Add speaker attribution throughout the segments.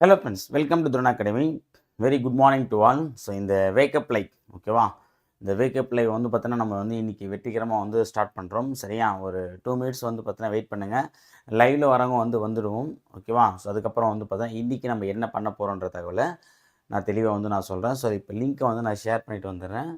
Speaker 1: Hello friends welcome to Thuruna academy very good morning to all so இந்த wake up like ஓகேவா இந்த wake up like வந்து பார்த்தோன்னா நம்ம வந்து இன்றைக்கி வெற்றிகரமாக வந்து ஸ்டார்ட் பண்ணுறோம் சரியா? ஒரு டூ மினிட்ஸ் வந்து பார்த்தோன்னா வெயிட் பண்ணுங்கள் லைவில் வரவங்க வந்து வந்துடுவோம் ஓகேவா ஸோ அதுக்கப்புறம் வந்து பார்த்தா இன்றைக்கி நம்ம என்ன பண்ண போகிறோன்ற தகவலை நான் தெளிவாக வந்து நான் சொல்கிறேன் ஸோ இப்போ லிங்க்கை வந்து நான் ஷேர் பண்ணிவிட்டு வந்துடுறேன்.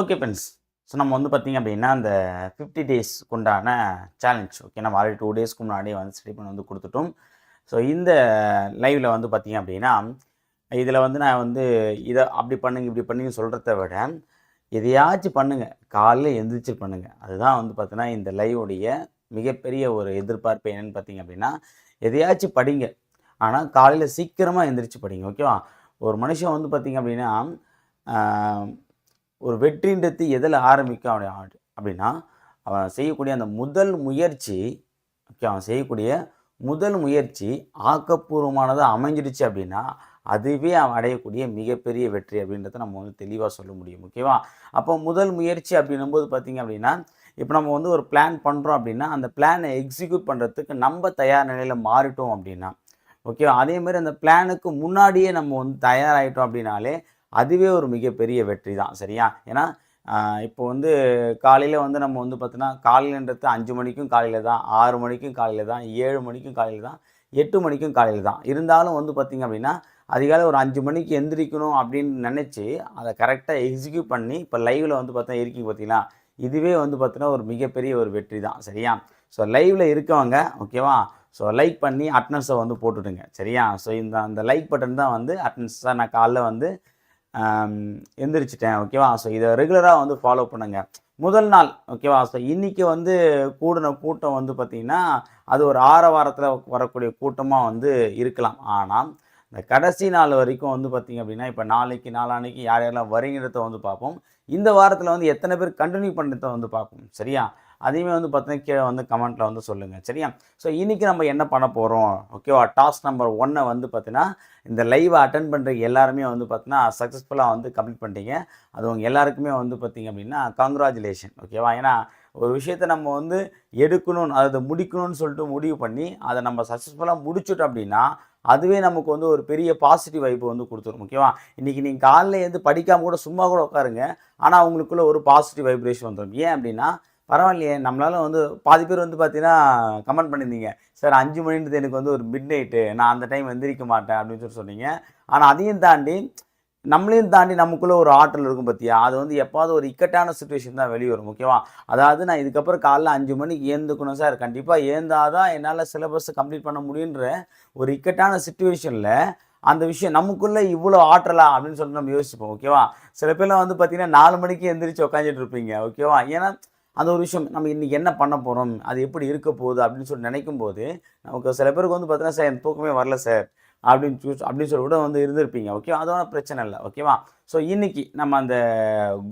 Speaker 1: ஓகே ஃப்ரெண்ட்ஸ் ஸோ நம்ம வந்து பார்த்திங்க அப்படின்னா அந்த ஃபிஃப்டி டேஸ்க்கு உண்டான சேலஞ்ச் ஓகே நம்ம ஆல்ரெடி டூ டேஸ்க்கு முன்னாடியே வந்து ஸ்டடி பண்ணி வந்து கொடுத்துட்டோம். ஸோ இந்த லைவில் வந்து பார்த்திங்க அப்படின்னா இதில் வந்து நான் வந்து இதை அப்படி பண்ணுங்க இப்படி பண்ணுங்க சொல்கிறத விட எதையாச்சும் பண்ணுங்கள் காலையில் எந்திரிச்சு பண்ணுங்கள் அதுதான் வந்து பார்த்தீங்கன்னா இந்த லைவுடைய மிகப்பெரிய ஒரு எதிர்பார்ப்பு என்னென்னு பார்த்தீங்க அப்படின்னா எதையாச்சும் படிங்க. ஆனால் காலையில் சீக்கிரமாக எந்திரிச்சு படிங்க ஓகேவா ஒரு மனுஷன் வந்து பார்த்திங்க அப்படின்னா ஒரு வெற்றின்றது எதில் ஆரம்பிக்கும் அவனுடைய ஆடு- அப்படின்னா அவன் செய்யக்கூடிய அந்த முதல் முயற்சி ஓகே அவன் செய்யக்கூடிய முதல் முயற்சி ஆக்கப்பூர்வமானதாக அமைஞ்சிடுச்சு அப்படின்னா அதுவே அவன் அடையக்கூடிய மிகப்பெரிய வெற்றி அப்படின்றத நம்ம வந்து தெளிவாக சொல்ல முடியும் ஓகேவா? அப்போ முதல் முயற்சி அப்படின்னும்போது பார்த்திங்க அப்படின்னா இப்போ நம்ம வந்து ஒரு பிளான் பண்ணுறோம் அப்படின்னா அந்த பிளானை எக்ஸிக்யூட் பண்ணுறதுக்கு நம்ம தயார் நிலையில் மாறிட்டோம் அப்படின்னா ஓகேவா? அதே மாதிரி அந்த பிளானுக்கு முன்னாடியே நம்ம வந்து தயாராகிட்டோம் அப்படின்னாலே அதுவே ஒரு மிகப்பெரிய வெற்றி தான் சரியா? ஏன்னா இப்போ வந்து காலையில் வந்து நம்ம வந்து பார்த்தோன்னா காலையிலன்றது அஞ்சு மணிக்கும் காலையில் தான் ஆறு மணிக்கும் காலையில் தான் ஏழு மணிக்கும் காலையில் தான் எட்டு மணிக்கும் காலையில் தான். இருந்தாலும் வந்து பார்த்திங்க அப்படின்னா அதிகாலை ஒரு அஞ்சு மணிக்கு எந்திரிக்கணும் அப்படின்னு நினச்சி அதை கரெக்டாக எக்ஸிக்யூட் பண்ணி இப்போ லைவில் வந்து பார்த்தா இருக்கீங்க பார்த்தீங்களா இதுவே வந்து பார்த்தீங்கன்னா ஒரு மிகப்பெரிய ஒரு வெற்றி தான் சரியா ஸோ லைவில் இருக்கவங்க ஓகேவா ஸோ லைக் பண்ணி அட்டனன்ஸை வந்து போட்டுடுங்க சரியா? ஸோ இந்த அந்த லைக் பட்டன் தான் வந்து அட்டனன்ஸ் தான் நான் காலைல வந்து எந்திரிச்சிட்டேன் ஓகேவா ஸோ இதை ரெகுலராக வந்து ஃபாலோ பண்ணுங்க. முதல் நாள் ஓகேவா ஸோ இன்றைக்கி வந்து கூடின கூட்டம் வந்து பார்த்திங்கன்னா அது ஒரு ஆற வாரத்தில் வரக்கூடிய கூட்டமாக வந்து இருக்கலாம். ஆனால் இந்த கடைசி நாள் வரைக்கும் வந்து பார்த்திங்க அப்படின்னா இப்போ நாளைக்கு நாளான்னைக்கு யார் யாரெல்லாம் வரீங்கிறத வந்து பார்ப்போம். இந்த வாரத்தில் வந்து எத்தனை பேர் கண்டினியூ பண்ணுறத வந்து பார்ப்போம். சரியா? அதையுமே வந்து பார்த்தீங்கன்னா கீழே வந்து கமெண்ட்டில் வந்து சொல்லுங்கள் சரியா? ஸோ இன்றைக்கி நம்ம என்ன பண்ண போகிறோம் ஓகேவா டாஸ்க் நம்பர் ஒன்னை வந்து பார்த்தீங்கன்னா இந்த லைவை அட்டன் பண்ணுற எல்லாருமே வந்து பார்த்தீங்கன்னா சக்ஸஸ்ஃபுல்லாக வந்து கம்ப்ளீட் பண்ணிட்டீங்க. அது உங்கள் எல்லாருக்குமே வந்து பார்த்தீங்க அப்படின்னா கங்க்ராச்சுலேஷன் ஓகேவா ஏன்னா ஒரு விஷயத்தை நம்ம வந்து எடுக்கணும்னு அதை முடிக்கணும்னு சொல்லிட்டு முடிவு பண்ணி அதை நம்ம சக்ஸஸ்ஃபுல்லாக முடிச்சுட்டோம் அப்படின்னா அதுவே நமக்கு வந்து ஒரு பெரிய பாசிட்டிவ் வைப்பு வந்து கொடுத்துரும். ஓகேவா இன்றைக்கி நீங்கள் காலைல எழுந்து படிக்காமல் கூட சும்மா கூட உட்காருங்க. ஆனால் உங்களுக்குள்ள ஒரு பாசிட்டிவ் வைப்ரேஷன் வந்துடும் ஏன் அப்படின்னா பரவாயில்லையே நம்மளால வந்து பாதி பேர் வந்து பார்த்தீங்கன்னா கமெண்ட் பண்ணியிருந்தீங்க. சார் அஞ்சு மணின்றது எனக்கு வந்து ஒரு மிட் நைட்டு நான் அந்த டைம் எந்திரிக்க மாட்டேன் அப்படின்னு சொல்லி சொன்னீங்க. ஆனால் அதையும் தாண்டி நம்மளையும் தாண்டி நமக்குள்ளே ஒரு ஆற்றல் இருக்கும் பார்த்தியா அது வந்து எப்பாவது ஒரு இக்கட்டான சுச்சுவேஷன் தான் வெளியே வரும் ஓகேவா? அதாவது நான் இதுக்கப்புறம் காலைல அஞ்சு மணிக்கு ஏந்துக்கணும் சார் கண்டிப்பாக ஏந்தாதான் என்னால் சிலபஸ் கம்ப்ளீட் பண்ண முடியுன்ற ஒரு இக்கட்டான சுச்சுவேஷனில் அந்த விஷயம் நமக்குள்ளே இவ்வளோ ஆற்றலா? அப்படின்னு சொல்லிட்டு நம்ம யோசிப்போம் ஓகேவா? சில பேர்லாம் வந்து பார்த்தீங்கன்னா நாலு மணிக்கு எந்திரிச்சு உட்காந்துட்டு இருப்பீங்க ஓகேவா? ஏன்னா அந்த ஒரு விஷயம் நம்ம இன்றைக்கி என்ன பண்ண போகிறோம் அது எப்படி இருக்க போகுது அப்படின்னு சொல்லி நினைக்கும் போது நமக்கு சில பேருக்கு வந்து பார்த்தீங்கன்னா சார் எனக்கு தூக்கமே வரல சார். அப்படின்னு சூஸ் அப்படின்னு சொல்லி கூட வந்து இருந்திருப்பீங்க ஓகே அதோட பிரச்சனை இல்லை ஓகேவா? ஸோ இன்னைக்கு நம்ம அந்த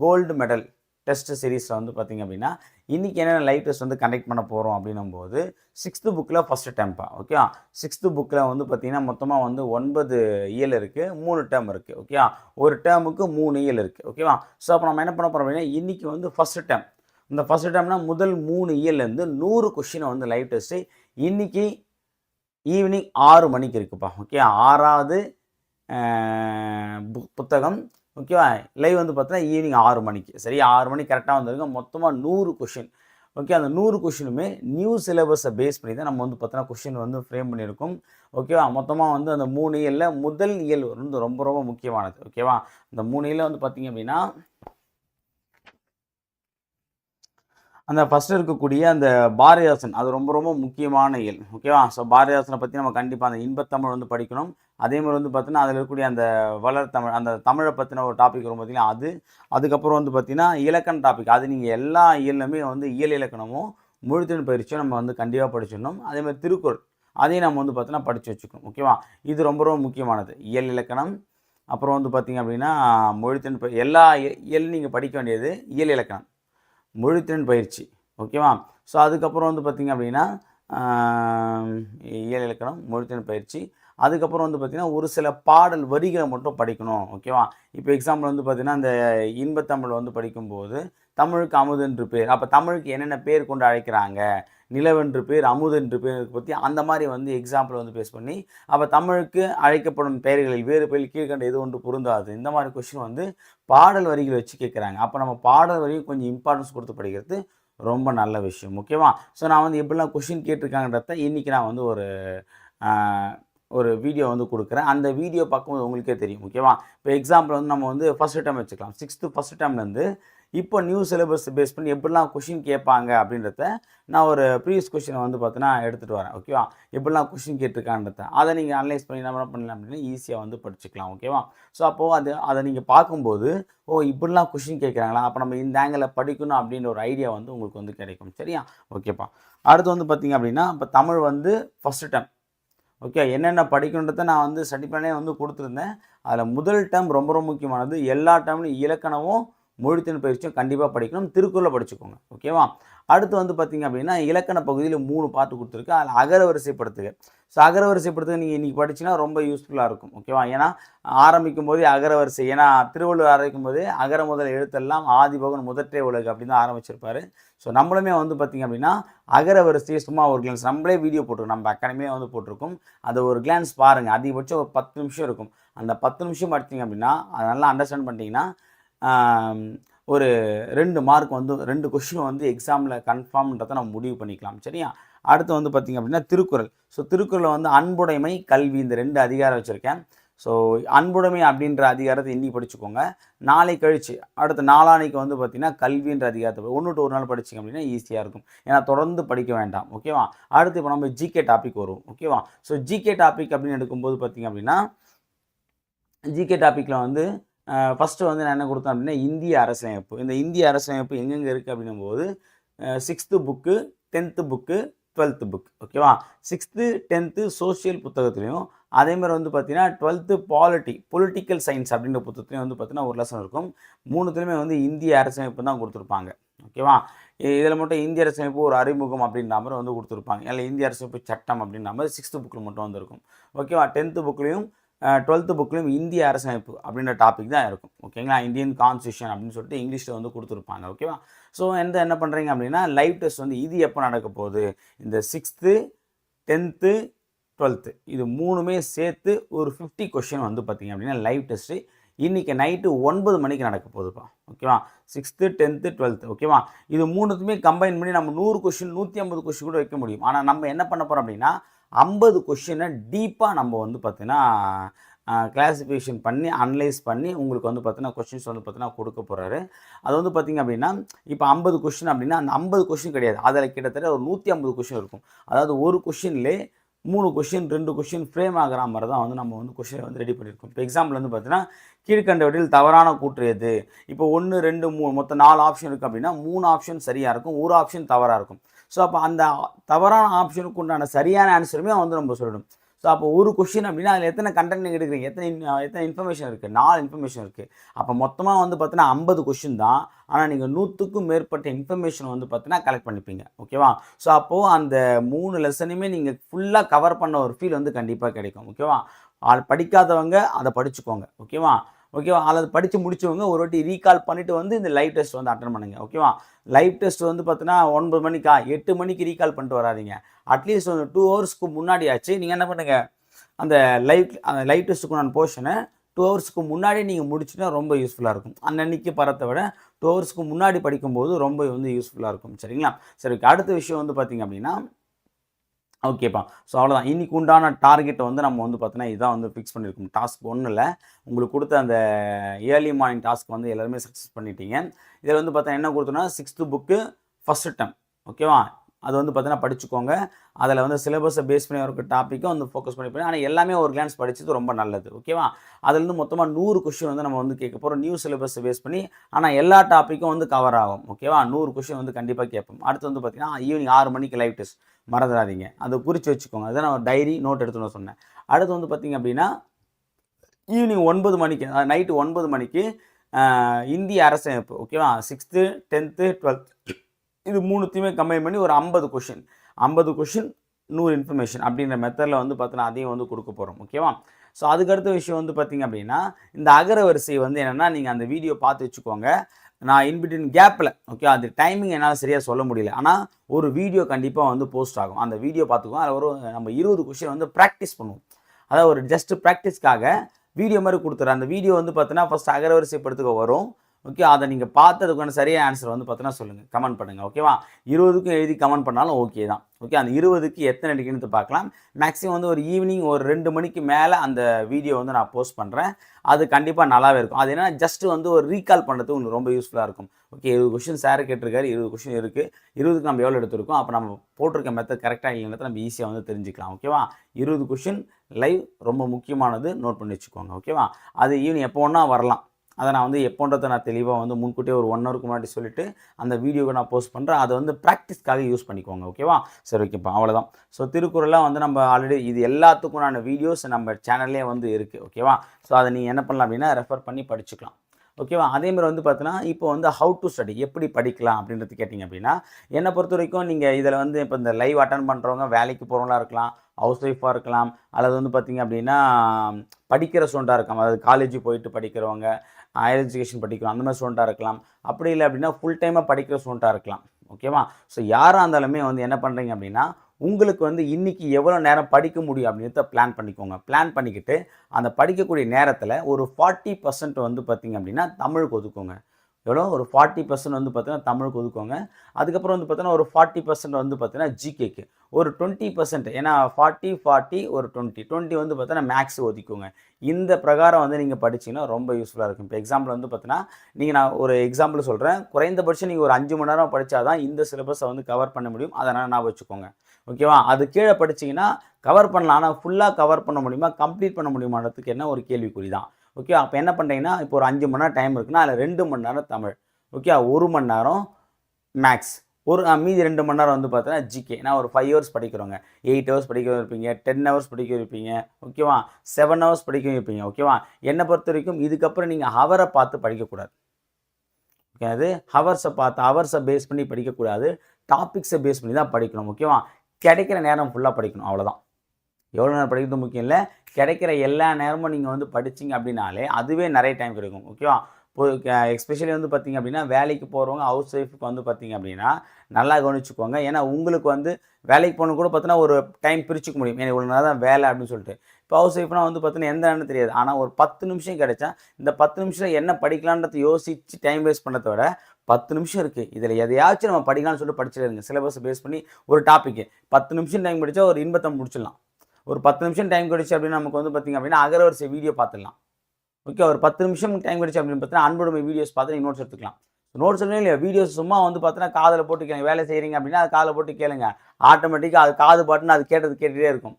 Speaker 1: கோல்டு மெடல் டெஸ்ட் சீரீஸில் வந்து பார்த்திங்க அப்படின்னா இன்றைக்கி என்னென்ன லைவ் டெஸ்ட் வந்து கண்டக்ட் பண்ண போகிறோம் அப்படின்னும் போது சிக்ஸ்த்து புக்கில் ஃபஸ்ட்டு டேம்ப்பா ஓகே சிக்ஸ்த்து புக்கில் வந்து பார்த்திங்கன்னா மொத்தமாக வந்து ஒன்பது இயல் இருக்குது மூணு டேர்ம் இருக்குது ஓகே ஒரு டேர்முக்கு மூணு இயல் இருக்குது ஓகேவா? ஸோ அப்போ நம்ம என்ன பண்ண போகிறோம் அப்படின்னா இன்றைக்கி வந்து ஃபஸ்ட்டு டேம் இந்த ஃபஸ்ட் டேம்னா முதல் மூணு இயல்லேருந்து நூறு கொஷினை வந்து லைவ் டெஸ்ட்டு இன்றைக்கி ஈவினிங் ஆறு மணிக்கு இருக்குப்பா ஓகே ஆறாவது புக் புத்தகம் ஓகேவா லைவ் வந்து பார்த்தீங்கன்னா ஈவினிங் ஆறு மணிக்கு சரி? ஆறு மணிக்கு கரெக்டாக வந்திருக்கு. மொத்தமாக நூறு கொஷின் ஓகே அந்த நூறு கொஷினுமே நியூ சிலபஸை பேஸ் பண்ணி தான் நம்ம வந்து பார்த்தோன்னா கொஷின் வந்து ஃப்ரேம் பண்ணியிருக்கோம் ஓகேவா மொத்தமாக வந்து அந்த மூணு இயலில் முதல் இயல் வந்து ரொம்ப ரொம்ப முக்கியமானது ஓகேவா அந்த மூணு இயலில் வந்து பார்த்திங்க அப்படின்னா அந்த ஃபஸ்ட்டு இருக்கக்கூடிய அந்த பாரதிதாசன் அது ரொம்ப ரொம்ப முக்கியமான இயல். ஓகேவா ஸோ பாரதிதாசனை பற்றி நம்ம கண்டிப்பாக அந்த இன்பத்தமிழ் வந்து படிக்கணும். அதே மாதிரி வந்து பார்த்தீங்கன்னா அதில் இருக்கக்கூடிய அந்த வளர் தமிழ் அந்த தமிழை பற்றின ஒரு டாபிக் வரும் பார்த்தீங்கன்னா அது. அதுக்கப்புறம் வந்து பார்த்திங்கன்னா இலக்கண டாபிக் அது நீங்கள் எல்லா இயல்லுமே வந்து இயல் இலக்கணமும் முழுத்தின் பயிற்சியும் நம்ம வந்து கண்டிப்பாக படிச்சிடணும். அதே மாதிரி திருக்குறள். அதையும் நம்ம வந்து பார்த்தோன்னா படித்து வச்சுக்கணும். ஓகேவா இது ரொம்ப ரொம்ப முக்கியமானது. இயல் இலக்கணம். அப்புறம் வந்து பார்த்திங்க அப்படின்னா மொழித்தின் எல்லா இயல் நீங்கள் படிக்க வேண்டியது இயல் இலக்கணம். மொழித்திறன் பயிற்சி ஓகேவா? ஸோ அதுக்கப்புறம் வந்து பார்த்திங்க அப்படின்னா இயல் இலக்கணம் மொழித்திறன் பயிற்சி அதுக்கப்புறம் வந்து பார்த்திங்கன்னா ஒரு சில பாடல் வரிகளை மட்டும் படிக்கணும் ஓகேவா இப்போ எக்ஸாம்பிள் வந்து பார்த்திங்கன்னா அந்த இன்பத்தமிழ் வந்து படிக்கும்போது தமிழுக்கு அமுதென்று பேர். அப்போ தமிழுக்கு என்னென்ன பேர் கொண்டு அழைக்கிறாங்க? நிலவென்று பேர் அமுதென்று பேர் பற்றி அந்த மாதிரி வந்து எக்ஸாம்பிள் வந்து பேஸ் பண்ணி அப்போ தமிழுக்கு அழைக்கப்படும் பெயர்களில் வேறு பெயர் கீழ்கண்ட எது ஒன்று பொருந்தாது? இந்த மாதிரி கொஷின் வந்து பாடல் வரிகள் வச்சு கேட்குறாங்க. அப்போ நம்ம பாடல் வரியும் கொஞ்சம் இம்பார்ட்டன்ஸ் கொடுத்து படிக்கிறது ரொம்ப நல்ல விஷயம் ஓகேவா ஸோ நான் வந்து எப்படிலாம் கொஷின் கேட்டிருக்காங்கன்றத இன்றைக்கி நான் வந்து ஒரு ஒரு வீடியோ வந்து கொடுக்குறேன். அந்த வீடியோ பார்க்கும்போது உங்களுக்கே தெரியும் ஓகேவா இப்போ எக்ஸாம்பிள் வந்து நம்ம வந்து ஃபஸ்ட் டைம் வச்சுக்கலாம். சிக்ஸ்த்து ஃபஸ்ட் டைம்லேருந்து இப்போ நியூ சிலபஸ் பேஸ் பண்ணி எப்படிலாம் கொஷின் கேட்பாங்க அப்படின்றத நான் ஒரு ப்ரீவியஸ் கொஷினை வந்து பார்த்தீங்கன்னா எடுத்துகிட்டு வரேன் ஓகேவா எப்படிலாம் கொஷின் கேட்டிருக்கான்றத. அதை நீங்கள் அனலைஸ் பண்ணி என்ன பண்ணலாம் அப்படின்னா ஈஸியாக வந்து படிச்சுக்கலாம் ஓகேவா ஸோ அப்போது அது அதை நீங்கள் பார்க்கும்போது ஓ இப்படிலாம் கொஷின் கேட்குறாங்களா? அப்போ நம்ம இந்த ஆங்கிளில் படிக்கணும் அப்படின்ற ஒரு ஐடியா வந்து உங்களுக்கு வந்து கிடைக்கும் சரியா? ஓகேப்பா அடுத்து வந்து பார்த்திங்க அப்படின்னா இப்போ தமிழ் வந்து ஃபஸ்ட்டு டைம் ஓகே என்னென்ன படிக்கணுன்றதை நான் வந்து ஸ்டடி வந்து கொடுத்துருந்தேன். அதில் முதல் டைம் ரொம்ப ரொம்ப முக்கியமானது. எல்லா டேம்லையும் இலக்கணமும் மொழித்தின் பயிற்சியும் கண்டிப்பாக படிக்கணும். திருக்குறளை படிச்சுக்கோங்க. ஓகேவா அடுத்து வந்து பார்த்திங்க அப்படின்னா இலக்கண பகுதியில் மூணு பாட்டு கொடுத்துருக்கு. அதில் அகரவரிசைப்படுத்துக. ஸோ அகரவரிசைப்படுத்துக நீங்கள் இன்றைக்கி படிச்சிங்கன்னா ரொம்ப யூஸ்ஃபுல்லாக இருக்கும். ஓகேவா ஏன்னா ஆரம்பிக்கும் போதே அகர வரிசை ஏன்னா திருவள்ளுவர் ஆரம்பிக்கும் போது அகர முதல் எழுத்தெல்லாம் ஆதிபகன் முதற்றே உலகு அப்படின்னு தான் ஆரம்பிச்சிருப்பார். ஸோ நம்மளுமே வந்து பார்த்திங்க அப்படின்னா அகர வரிசையை சும்மா ஒரு கிளான்ஸ் நம்மளே வீடியோ போட்டிருக்கோம் நம்ம அகாடமியே வந்து போட்டிருக்கோம். அதை ஒரு கிளான்ஸ் பாருங்கள் அதிகபட்சம் ஒரு பத்து நிமிஷம் இருக்கும். அந்த பத்து நிமிஷம் படித்தீங்க அப்படின்னா அதை நல்லா அண்டர்ஸ்டாண்ட் பண்ணிட்டீங்கன்னா ஒரு ரெண்டு மார்க் வந்து ரெண்டு கொஷின் வந்து எக்ஸாமில் கன்ஃபார்ம்ன்றதை நம்ம முடிவு பண்ணிக்கலாம் சரியா? அடுத்து வந்து பார்த்திங்க அப்படின்னா திருக்குறள். ஸோ திருக்குறளை வந்து அன்புடைமை கல்வி இந்த ரெண்டு அதிகாரம் வச்சுருக்கேன். ஸோ அன்புடைமை அப்படின்ற அதிகாரத்தை இன்னி படிச்சுக்கோங்க. நாளை கழித்து அடுத்த நாளானைக்கு வந்து பார்த்திங்கன்னா கல்வின்ற அதிகாரத்தை ஒன்று டு ஒரு நாள் படிச்சிங்க அப்படின்னா ஈஸியாக இருக்கும். ஏன்னா தொடர்ந்து படிக்க வேண்டாம் ஓகேவா அடுத்து இப்போ நம்ம ஜிகே டாபிக் வரும் ஓகேவா ஸோ ஜிகே டாபிக் அப்படின்னு எடுக்கும்போது பார்த்திங்க அப்படின்னா ஜிகே டாப்பிக்கில் வந்து ஃபஸ்ட்டு வந்து நான் என்ன கொடுத்தேன் அப்படின்னா இந்திய அரசமைப்பு இந்த இந்திய அரசமைப்பு எங்கெங்கே இருக்குது அப்படின்னும் போது sixth book tenth book twelfth book ஓகேவா சிக்ஸ்த்து டென்த்து சோஷியல் புத்தகத்துலேயும் அதே மாதிரி வந்து பார்த்தீங்கன்னா டுவெல்த்து பாலிட்டி பொலிட்டிக்கல் சயின்ஸ் அப்படின்ற புத்தகத்துலேயும் வந்து பார்த்தீங்கன்னா ஒரு லெசன் இருக்கும். மூணுத்துலேயுமே வந்து இந்திய அரசமைப்பு தான் கொடுத்துருப்பாங்க. ஓகேவா இதில் மட்டும் இந்திய அரசமைப்பு ஒரு அறிமுகம் அப்படின்ற மாதிரி வந்து கொடுத்துருப்பாங்க. இல்லை இந்திய அரசமைப்பு சட்டம் அப்படின்ற மாதிரி சிக்ஸ்த்து புக்கில் மட்டும் வந்துருக்கும். ஓகேவா டென்த்து புக்லேயும் டுவெல்த்து புக்லேயும் இந்திய அரசமைப்பு அப்படின்ற டாபிக் தான் இருக்கும். ஓகேங்களா இந்தியன் கான்ஸ்டியூஷன் அப்படின்னு சொல்லிட்டு இங்கிலீஷில் வந்து கொடுத்துருப்பாங்க. ஓகேவா ஸோ எந்த என்ன பண்ணுறீங்க அப்படின்னா லைவ் டெஸ்ட் வந்து இது எப்போ நடக்க போகுது? இந்த சிக்ஸ்த்து டென்த்து டுவெல்த்து இது மூணுமே சேர்த்து ஒரு ஃபிஃப்டி கொஷின் வந்து பார்த்திங்க அப்படின்னா லைவ் டெஸ்ட்டு இன்றைக்கி நைட்டு ஒன்பது மணிக்கு நடக்க போகுதுப்பா. ஓகேவா சிக்ஸ்த்து டென்த்து டுவெல்த்து ஓகேவா இது மூணுத்துமே கம்பைன் பண்ணி நம்ம நூறு கொஷின் நூற்றி ஐம்பது கொஷின் கூட வைக்க முடியும். ஆனால் நம்ம என்ன பண்ண போகிறோம் அப்படின்னா ஐம்பது கொஷினை டீப்பாக நம்ம வந்து பார்த்திங்கன்னா கிளாஸிஃபிகேஷன் பண்ணி அனலைஸ் பண்ணி உங்களுக்கு வந்து பார்த்தீங்கன்னா கொஷின்ஸ் வந்து பார்த்தீங்கன்னா கொடுக்க போகிறாரு அது வந்து பார்த்திங்க அப்படின்னா இப்போ ஐம்பது கொஷின் அப்படின்னா அந்த ஐம்பது கொஷின் கிடையாது. அதில் கிட்டத்தட்ட ஒரு நூற்றி ஐம்பது கொஷின் இருக்கும். அதாவது ஒரு கொஷின்லே மூணு கொஷின் ரெண்டு கொஷின் ஃப்ரேம் ஆகிற மாதிரி தான் வந்து நம்ம வந்து கொஷினை வந்து ரெடி பண்ணியிருக்கோம் இப்போ எக்ஸாம்பிள் வந்து பார்த்தீங்கன்னா கீழ்கண்டவற்றில் தவறான கூற்று எது? இப்போ ஒன்று ரெண்டு மூணு மொத்தம் நாலு ஆப்ஷன் இருக்குது அப்படின்னா மூணு ஆப்ஷன் சரியாக இருக்கும் ஒரு ஆப்ஷன் தவறாக இருக்கும். ஸோ அப்போ அந்த தவறான ஆப்ஷனுக்கு உண்டான சரியான ஆன்சருமே வந்து நம்ம சொல்லணும். ஸோ அப்போ ஒரு கொஷின் அப்படின்னா அதில் எத்தனை கண்டென்ட் நீங்கள் எடுக்கிறீங்க? எத்தனை எத்தனை இன்ஃபர்மேஷன் இருக்குது நாலு இன்ஃபர்மேஷன் இருக்குது அப்போ மொத்தமாக வந்து பார்த்தீங்கன்னா ஐம்பது கொஷின் தான். ஆனால் நீங்கள் நூற்றுக்கும் மேற்பட்ட இன்ஃபர்மேஷன் வந்து பார்த்தீங்கன்னா கலெக்ட் பண்ணிப்பீங்க. ஓகேவா ஸோ அப்போது அந்த மூணு லெசனையுமே நீங்கள் ஃபுல்லாக கவர் பண்ண ஒரு ஃபீல் வந்து கண்டிப்பாக கிடைக்கும். ஓகேவா ஆள் படிக்காதவங்க அதை படிச்சுக்கோங்க. ஓகேவா ஓகேவா? அல்லது படித்து முடிச்சவங்க ஒரு வாட்டி ரீகால் பண்ணிவிட்டு வந்து இந்த லைவ் டெஸ்ட் வந்து அட்டன் பண்ணுங்க ஓகேவா? லைவ் டெஸ்ட் வந்து பார்த்தீங்கன்னா ஒன்பது மணிக்கா? எட்டு மணிக்கு ரீகால் பண்ணிட்டு வராதீங்க. அட்லீஸ்ட் ஒரு டூ ஹவர்ஸ்க்கு முன்னாடி ஆச்சு. நீங்கள் என்ன பண்ணுங்கள் அந்த லைவ் அந்த லைவ் டெஸ்ட்டுக்குண்டான போர்ஷனை டூ ஹவர்ஸ்க்கு முன்னாடி நீங்கள் முடிச்சுன்னா ரொம்ப யூஸ்ஃபுல்லாக இருக்கும். அன்னன்னைக்கு பரத்தை விட டூ ஹவர்ஸ்க்கு முன்னாடி படிக்கும்போது ரொம்ப வந்து யூஸ்ஃபுல்லாக இருக்கும். சரிங்களா? சரி அடுத்த விஷயம் வந்து பார்த்தீங்க அப்படின்னா ஓகேப்பா ஸோ அவ்வளோதான் இன்னைக்கு உண்டான டார்கெட்டை வந்து நம்ம வந்து பார்த்தீங்கன்னா இதான் வந்து ஃபிக்ஸ் பண்ணியிருக்கோம் டாஸ்க் ஒன்றில் உங்களுக்கு கொடுத்த அந்த ஏர்லி மார்னிங் டாஸ்க் வந்து எல்லாருமே சக்ஸஸ் பண்ணிட்டீங்க. இதில் வந்து பார்த்தா என்ன கொடுத்தோன்னா சிக்ஸ்த்து புக்கு ஃபஸ்ட்டு டைம் ஓகேவா அது வந்து பார்த்தீங்கன்னா படிச்சுக்கோங்க. அதில் வந்து சிலபஸை பேஸ் பண்ணி ஒரு டாப்பிக்கும் வந்து ஃபோக்கஸ் பண்ணி பண்ணி ஆனால் எல்லாமே ஒரு கிளான்ஸ் படிச்சது ரொம்ப நல்லது. ஓகேவா அதுலேருந்து மொத்தமாக நூறு கொஷின் வந்து நம்ம வந்து கேட்க போகிறோம் நியூ சிலபஸை பேஸ் பண்ணி ஆனால் எல்லா டாப்பிக்கும் வந்து கவர் ஆகும். ஓகேவா நூறு கொஷின் வந்து கண்டிப்பாக கேட்போம். அடுத்து வந்து பார்த்தீங்கன்னா ஈவினிங் ஆறு மணிக்கு லைவ் டெஸ்ட் மறந்துடாதீங்க. அதை குறித்து வச்சுக்கோங்க. அதுதான் நான் டைரி நோட் எடுத்துன்னு சொன்னேன். அடுத்து வந்து பார்த்தீங்க அப்படின்னா ஈவினிங் ஒன்பது மணிக்கு நைட்டு ஒன்பது மணிக்கு இந்திய அரசமைப்பு ஓகேவா சிக்ஸ்த்து டென்த்து டுவெல்த் இது மூணுத்தையுமே கம்பைன் பண்ணி ஒரு ஐம்பது கொஷின் ஐம்பது கொஷின் நூறு இன்ஃபர்மேஷன் அப்படின்ற மெத்தடில் வந்து பார்த்தீங்கன்னா அதையும் வந்து கொடுக்க போகிறோம் ஓகேவா ஸோ அதுக்கடுத்த விஷயம் வந்து பார்த்தீங்க அப்படின்னா இந்த அகர வரிசை வந்து என்னென்னா நீங்கள் அந்த வீடியோ பார்த்து வச்சுக்கோங்க. நான் இன்பிட்வீன் கேப்பில் ஓகே அது டைமிங் என்னால் சரியாக சொல்ல முடியல. ஆனால் ஒரு வீடியோ கண்டிப்பாக வந்து போஸ்ட் ஆகும். அந்த வீடியோ பார்த்துக்குவோம் அதில் ஒரு நம்ம இருபது கொஷின் வந்து ப்ராக்டிஸ் பண்ணுவோம். அதாவது ஒரு ஜஸ்ட் ப்ராக்டிஸ்க்காக வீடியோ மாதிரி கொடுத்துறேன் அந்த வீடியோ வந்து பார்த்தீங்கன்னா ஃபஸ்ட் அகரவரிசைப்படுத்துக்க வரும். ஓகே அதை நீங்கள் பார்த்ததுக்கான சரியான ஆன்சர் வந்து பார்த்தீங்கன்னா சொல்லுங்கள் கமெண்ட் பண்ணுங்கள் ஓகேவா இருபதுக்கும் எழுதி கமெண்ட் பண்ணாலும் ஓகே தான். ஓகே அந்த இருபதுக்கு எத்தனை அடிக்கணும்னு பார்க்கலாம். மேக்ஸிமம் வந்து ஒரு ஈவினிங் ஒரு ரெண்டு மணிக்கு மேலே அந்த வீடியோ வந்து நான் போஸ்ட் பண்ணுறேன் அது கண்டிப்பாக நல்லாவே இருக்கும். அது என்னன்னா ஜஸ்ட் வந்து ஒரு ரீகால் பண்ணுறதுக்கு உங்களுக்கு ரொம்ப யூஸ்ஃபுல்லாக இருக்கும். ஓகே இருபது கொஷின் சார் கேட்டிருக்காரு இருபது கொஷின் இருக்குது இருபதுக்கு நம்ம எவ்வளோ எடுத்திருக்கோம்? அப்போ நம்ம போட்டிருக்க மெத்தட் கரெக்டாக இல்லைன்றத நம்ம ஈஸியாக வந்து தெரிஞ்சுக்கலாம் ஓகேவா இருபது கொஷின் லைவ் ரொம்ப முக்கியமானது நோட் பண்ணி வச்சுக்கோங்க ஓகேவா அது ஈவினிங் எப்போ ஒன்றா வரலாம். அதை நான் வந்து எப்போன்றதை நான் தெளிவாக வந்து முன்கூட்டியே ஒரு ஒன் ஹவருக்கு முன்னாடி சொல்லிவிட்டு அந்த வீடியோவை நான் போஸ்ட் பண்ணுறேன் அதை வந்து ப்ராக்டிஸ்க்காக யூஸ் பண்ணிக்கோங்க ஓகேவா சரி ஓகேப்பா அவ்வளோதான் ஸோ திருக்குறளாக வந்து நம்ம ஆல்ரெடி இது எல்லாத்துக்குமான வீடியோஸ் நம்ம சேனல்லே வந்து இருக்குது ஓகேவா ஸோ அதை நீங்கள் என்ன பண்ணலாம் அப்படின்னா ரெஃபர் பண்ணி படிச்சுக்கலாம் ஓகேவா அதேமாதிரி வந்து பார்த்தீங்கன்னா இப்போ வந்து ஹவு டு ஸ்டடி எப்படி படிக்கலாம் அப்படின்றது கேட்டிங்க அப்படின்னா என்னை பொறுத்த வரைக்கும் நீங்கள் இதில் வந்து இப்போ இந்த லைவ் அட்டன் பண்ணுறவங்க வேலைக்கு போகிறவங்களா இருக்கலாம் ஹவுஸ் ஒய்ஃபாக இருக்கலாம் அல்லது வந்து பார்த்தீங்க அப்படின்னா படிக்கிற ஸ்டூடெண்ட்டாக இருக்கலாம் அதாவது காலேஜ் போயிட்டு படிக்கிறவங்க ஹையர் எஜுகேஷன் படிக்கிறோம் அந்த மாதிரி ஸ்டூடெண்ட்டாக இருக்கலாம். அப்படி இல்லை அப்படின்னா ஃபுல் டைமாக படிக்கிற ஸ்டூடெண்ட்டாக இருக்கலாம். ஓகேவா ஸோ யாராக இருந்தாலுமே வந்து என்ன பண்ணுறீங்க அப்படின்னா உங்களுக்கு வந்து இன்றைக்கி எவ்வளோ நேரம் படிக்க முடியும் அப்படின்றத பிளான் பண்ணிக்கோங்க. பிளான் பண்ணிக்கிட்டு அந்த படிக்கக்கூடிய நேரத்தில் ஒரு ஃபார்ட்டி பர்சன்ட் வந்து பார்த்திங்க அப்படின்னா தமிழுக்கு ஒதுக்குங்க. எவ்வளோ? ஒரு ஃபார்ட்டி பர்சன்ட் வந்து பார்த்தீங்கன்னா தமிழுக்கு ஒதுக்குவாங்க. அதுக்கப்புறம் வந்து பார்த்தீங்கன்னா ஒரு ஃபார்ட்டி பர்சன்ட் வந்து பார்த்தீங்கன்னா ஜிகேக்கு ஒரு டுவெண்ட்டி பர்சன்ட் ஏன்னா ஃபார்ட்டி ஃபார்ட்டி ஒரு டுவெண்ட்டி டுவெண்ட்டி வந்து பார்த்தீங்கன்னா மேக்ஸ் ஒதுக்குங்க இந்த பிரகாரம் வந்து நீங்கள் படிச்சீங்கன்னா ரொம்ப யூஸ்ஃபுல்லாக இருக்கும். இப்போ எக்ஸாம்பிள் வந்து பார்த்தீங்கன்னா நீங்கள் நான் ஒரு எக்ஸாம்பிள் சொல்கிறேன் குறைந்தபட்சம் நீங்கள் ஒரு அஞ்சு மணி நேரம் படித்தாதான் இந்த சிலபஸை வந்து கவர் பண்ண முடியும். அதனால் நான் வச்சுக்கோங்க. ஓகேவா அது கீழே படிச்சீங்கன்னா கவர் பண்ணலாம். ஆனால் ஃபுல்லாக கவர் பண்ண முடியுமா? கம்ப்ளீட் பண்ண முடியுமான்றதுக்கு என்ன ஒரு கேள்விக்குறி தான். ஓகே? அப்போ என்ன பண்ணுறீங்கன்னா இப்போ ஒரு அஞ்சு மணி நேரம் டைம் இருக்குன்னா அதில் ரெண்டு மணி நேரம் தமிழ். ஓகே? ஒரு மணி நேரம் மேக்ஸ் ஒரு மீதி ரெண்டு மணி நேரம் வந்து பார்த்தீங்கன்னா ஜிகே நான் ஒரு ஃபைவ் ஹவர்ஸ் படிக்கிறோங்க எயிட் ஹவர்ஸ் படிக்க இருப்பீங்க. டென் ஹவர்ஸ் படிக்க இருப்பீங்க. ஓகேவா? செவன் ஹவர்ஸ் படிக்க இருப்பீங்க. ஓகேவா? என்னை பொறுத்த வரைக்கும் இதுக்கப்புறம் நீங்கள் ஹவரை பார்த்து படிக்கக்கூடாது. ஓகே அது ஹவர்ஸை பார்த்து ஹவர்ஸை பேஸ் பண்ணி படிக்கக்கூடாது. டாபிக்ஸை பேஸ் பண்ணி தான் படிக்கணும். ஓகேவா? கிடைக்கிற நேரம் ஃபுல்லாக படிக்கணும். அவ்வளோதான் எவ்வளோ நேரம் படிக்கிறது முக்கியம் இல்லை. கிடைக்கிற எல்லா நேரமும் நீங்கள் வந்து படிச்சீங்க அப்படின்னாலே அதுவே நிறைய டைம் கிடைக்கும். ஓகேவா இப்போ எஸ்பெஷலி வந்து பார்த்தீங்க அப்படின்னா வேலைக்கு போகிறவங்க ஹவுஸ் ஒய்ஃபுக்கு வந்து பார்த்திங்க அப்படின்னா நல்லா கவனிச்சுக்கோங்க. ஏன்னா உங்களுக்கு வந்து வேலைக்கு போகணும் கூட பார்த்தீங்கன்னா ஒரு டைம் பிரிச்சுக்க முடியும். ஏன்னா இவ்வளோ நேரம் தான் வேலை அப்படின்னு சொல்லிட்டு. இப்போ ஹவுஸ் ஒய்ஃப்னா வந்து பார்த்தீங்கன்னா எந்த நேரம் தெரியாது. ஆனால் ஒரு பத்து நிமிஷம் கிடைச்சா இந்த பத்து நிமிஷம் என்ன படிக்கலான்றதை யோசித்து டைம் வேஸ்ட் பண்ணதை விட பத்து நிமிஷம் இருக்குது இதில் எதையாச்சும் நம்ம படிக்கலாம்னு சொல்லிட்டு படிச்சிருங்க சிலபஸ் பேஸ் பண்ணி ஒரு டாப்பிக்கு பத்து நிமிஷம் டைம் படித்தா ஒரு இன்பத்தை முடிச்சிடலாம். ஒரு பத்து நிமிஷம் டைம் கிடைச்சு அப்படின்னு நமக்கு வந்து பார்த்திங்க அப்படின்னா அகரவரிசை வீடியோ பார்த்துடலாம். ஓகே ஒரு பத்து நிமிஷம் டைம் கிடச்சி அப்படின்னு பார்த்தீங்கன்னா அன்புடைமை வீடியோஸ் பார்த்து நீங்கள் நோட்ஸ் எடுத்துக்கலாம். நோட்ஸ் இல்லையா? வீடியோஸ் சும்மா வந்து பார்த்தீங்கன்னா காதில் போட்டு கேளுங்க. வேலை செய்கிறீங்க அப்படின்னா அது காதில் போட்டு கேளுங்க. ஆட்டோமேட்டிக்காக அது காது பாட்டுன்னு அது கேட்டது கேட்டுகிட்டே இருக்கும்.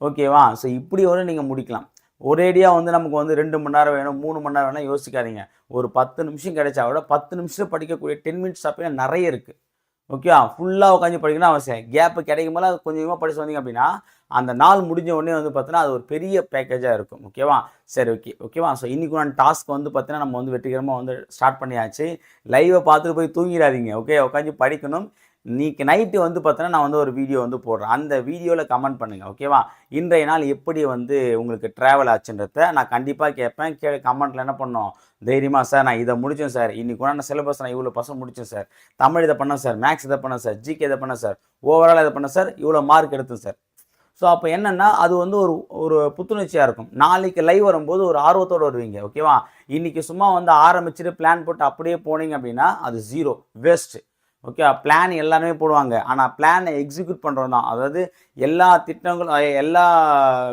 Speaker 1: ஓகேவா ஸோ இப்படி வந்து நீங்கள் முடிக்கலாம். ஒரேடியாக வந்து நமக்கு வந்து ரெண்டு மணி நேரம் வேணும் மூணு மணி நேரம் வேணும் யோசிக்காதீங்க. ஒரு பத்து நிமிஷம் கிடைச்சா விட பத்து நிமிஷம் படிக்கக்கூடிய டென் மினிட்ஸ் அப்படியே நிறைய இருக்குது ஓகேவா ஃபுல்லாக உட்காந்து படிக்கணும் அவசியம் கேப்பு கிடைக்கும் போது அது கொஞ்சமாக படிச்சு வந்தீங்க அப்படின்னா அந்த நாள் முடிஞ்ச உடனே வந்து பார்த்தீங்கன்னா அது ஒரு பெரிய பேக்கேஜாக இருக்கும். ஓகேவா? சரி ஓகே. ஓகேவா? ஸோ இன்றைக்குண்டான டாஸ்க் வந்து பார்த்தீங்கன்னா நம்ம வந்து வெற்றிகரமாக வந்து ஸ்டார்ட் பண்ணியாச்சு. லைவை பார்த்துட்டு போய் தூங்கிடாதீங்க ஓகே? உட்காந்து படிக்கணும். இன்னைக்கு நைட்டு வந்து பார்த்தோன்னா நான் வந்து ஒரு வீடியோ வந்து போடுறேன். அந்த வீடியோவில் கமெண்ட் பண்ணுங்கள் ஓகேவா? இன்றைய நாள் எப்படி வந்து உங்களுக்கு ட்ராவல் ஆச்சுன்றத நான் கண்டிப்பாக கேட்பேன். கே கமெண்ட்டில் என்ன பண்ணோம்? தைரியமாக சார் நான் இதை முடித்தேன் சார் இன்னைக்கு நான் சிலபஸ் நான் இவ்வளோ பசங்க முடித்தேன் சார் தமிழ் இதை பண்ணேன் சார் மேக்ஸ் இதை பண்ணேன் சார் ஜிகே இதை பண்ணேன் சார் ஓவரால் இதை பண்ணேன் சார் இவ்வளோ மார்க் எடுத்தேன் சார் ஸோ அப்போ என்னென்னா அது வந்து ஒரு ஒரு புத்துணர்ச்சியாக இருக்கும். நாளைக்கு லைவ் வரும்போது ஒரு ஆர்வத்தோடு வருவீங்க ஓகேவா இன்றைக்கி சும்மா வந்து ஆரம்பிச்சுட்டு பிளான் போட்டு அப்படியே போனீங்க அப்படின்னா அது ஜீரோ வேஸ்ட்டு ஓகே பிளான் எல்லாருமே போடுவாங்க. ஆனால் பிளானை எக்ஸிக்யூட் பண்ணுறது தான். அதாவது எல்லா திட்டங்களும் எல்லா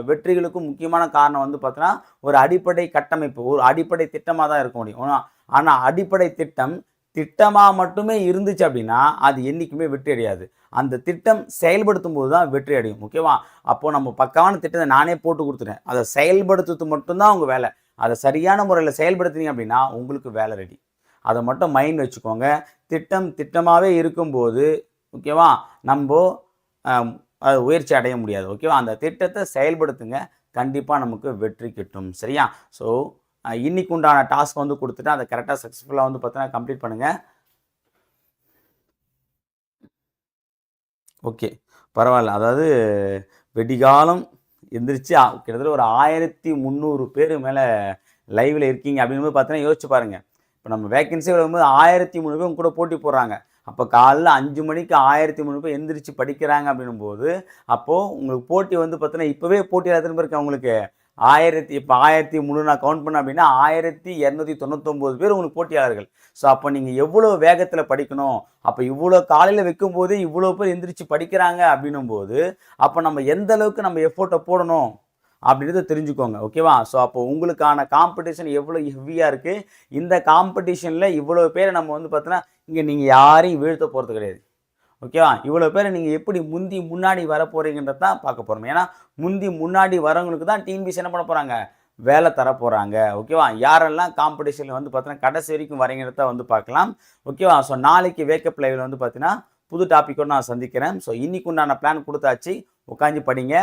Speaker 1: வெற்றிகளுக்கும் முக்கியமான காரணம் வந்து பார்த்தீங்கன்னா ஒரு அடிப்படை கட்டமைப்பு ஒரு அடிப்படை திட்டமாக தான் இருக்க முடியும். ஆனால் அடிப்படை திட்டம் திட்டமாக மட்டுமே இருந்துச்சு அப்படின்னா அது என்றைக்குமே வெற்றி அடையாது. அந்த திட்டம் செயல்படுத்தும் போது தான் வெற்றி அடையும். ஓகேவா? அப்போது நம்ம பக்காவான திட்டத்தை நானே போட்டு கொடுத்துட்டேன். அதை செயல்படுத்துறது மட்டும்தான் உங்கள் வேலை. அதை சரியான முறையில் செயல்படுத்துனீங்க அப்படின்னா உங்களுக்கு வேலை ரெடி அதை மட்டும் மைண்ட் வச்சுக்கோங்க. திட்டம் திட்டமாகவே இருக்கும்போது ஓகேவா? நம்ம அது உயர்ச்சி அடைய முடியாது. ஓகேவா? அந்த திட்டத்தை செயல்படுத்துங்க. கண்டிப்பாக நமக்கு வெற்றி கிட்டும். சரியா? ஸோ இன்னைக்கு உண்டான டாஸ்க் வந்து கொடுத்துட்டு அதை கரெக்டாக சக்ஸஸ்ஃபுல்லாக வந்து பார்த்தீங்கன்னா கம்ப்ளீட் பண்ணுங்கள் ஓகே பரவாயில்ல. அதாவது வெடிகாலம் எந்திரிச்சு கிட்டத்தட்ட ஒரு ஆயிரத்தி முந்நூறு பேர் மேலே லைவில் இருக்கீங்க அப்படின்னு பார்த்தீங்கன்னா யோசிச்சு பாருங்கள் இப்போ நம்ம வேகன்சி வரும்போது ஆயிரத்தி முந்நூறு பேர் கூட போட்டி போடுறாங்க. அப்போ காலைல அஞ்சு மணிக்கு ஆயிரத்தி முந்நூறு பேர் எந்திரிச்சு படிக்கிறாங்க அப்படின்னும் போது அப்போது உங்களுக்கு போட்டி வந்து பார்த்தீங்கன்னா இப்போவே போட்டியில் எத்தனை பேருக்கு அவங்களுக்கு. ஆயிரத்தி இப்போ ஆயிரத்தி முந்நூறு நான் கவுண்ட் பண்ணேன் அப்படின்னா ஆயிரத்தி இரநூத்தி தொண்ணூத்தொம்பது பேர் உங்களுக்கு போட்டியாளர்கள். ஸோ அப்போ நீங்கள் எவ்வளோ வேகத்தில் படிக்கணும்? அப்போ இவ்வளோ காலையில் வைக்கும்போது இவ்வளோ பேர் எந்திரிச்சு படிக்கிறாங்க அப்படின்னும் போது அப்போ நம்ம எந்த அளவுக்கு நம்ம எஃபோர்ட்டை போடணும்? அப்படின்றத தெரிஞ்சுக்கோங்க ஓகேவா ஸோ அப்போ உங்களுக்கான காம்படிஷன் எவ்வளோ ஹெவியாக இருக்குது இந்த காம்படிஷனில் இவ்வளோ பேரை நம்ம வந்து பார்த்தோன்னா இங்கே நீங்கள் யாரையும் வீழ்த்த போகிறது கிடையாது. ஓகேவா? இவ்வளோ பேர் நீங்கள் எப்படி முந்தி முன்னாடி வர போகிறீங்கன்றது தான் பார்க்க போகிறோம் ஏன்னா முந்தி முன்னாடி வரவங்களுக்கு தான் டிஎன்பிசி என்ன பண்ண போகிறாங்க வேலை தர போகிறாங்க ஓகேவா? யாரெல்லாம் காம்படிஷனில் வந்து பார்த்தீங்கன்னா கடைசி வரைக்கும் வரீங்கிறத வந்து பார்க்கலாம். ஓகேவா? ஸோ நாளைக்கு வேக்கப் லைவில் வந்து பார்த்தீங்கன்னா புது டாப்பிக்கோடு நான் சந்திக்கிறேன். ஸோ இன்றைக்கு உண்டான பிளான் கொடுத்தாச்சு. உட்காந்து படிங்க.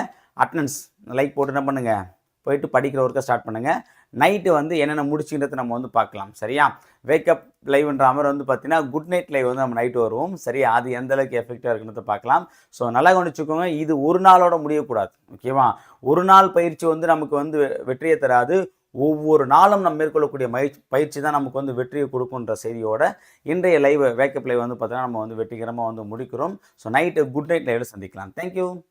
Speaker 1: அட்டனன்ஸ் லைக் போட்டு என்ன பண்ணுங்கள் போயிட்டு படிக்கிற ஒர்க்கை ஸ்டார்ட் பண்ணுங்கள் நைட்டு வந்து என்னென்ன முடிச்சுன்றதை நம்ம வந்து பார்க்கலாம். சரியா? வேக்கப் லைவ்ன்ற மாதிரி வந்து பார்த்தீங்கன்னா குட் நைட் லைவ் வந்து நம்ம நைட்டு வருவோம். சரியா அது எந்த அளவுக்கு எஃபெக்டாக இருக்குன்றத பார்க்கலாம். ஸோ நல்லா கவனிச்சுக்கோங்க இது ஒரு நாளோட முடியக்கூடாது. ஓகேவா? ஒரு நாள் பயிற்சி வந்து நமக்கு வந்து வெ- வெற்றியை தராது. ஒவ்வொரு நாளும் நம்ம மேற்கொள்ளக்கூடிய மயிற்சி பயிற்சி தான் நமக்கு வந்து வெற்றியை கொடுக்குன்ற செய்தியோட இன்றைய லைவ் வேக்கப் லைவ் வந்து பார்த்தீங்கன்னா நம்ம வந்து வெற்றிகரமாக வந்து முடிக்கிறோம். ஸோ நைட்டு குட் நைட் லைவில் சந்திக்கலாம். தேங்க்யூ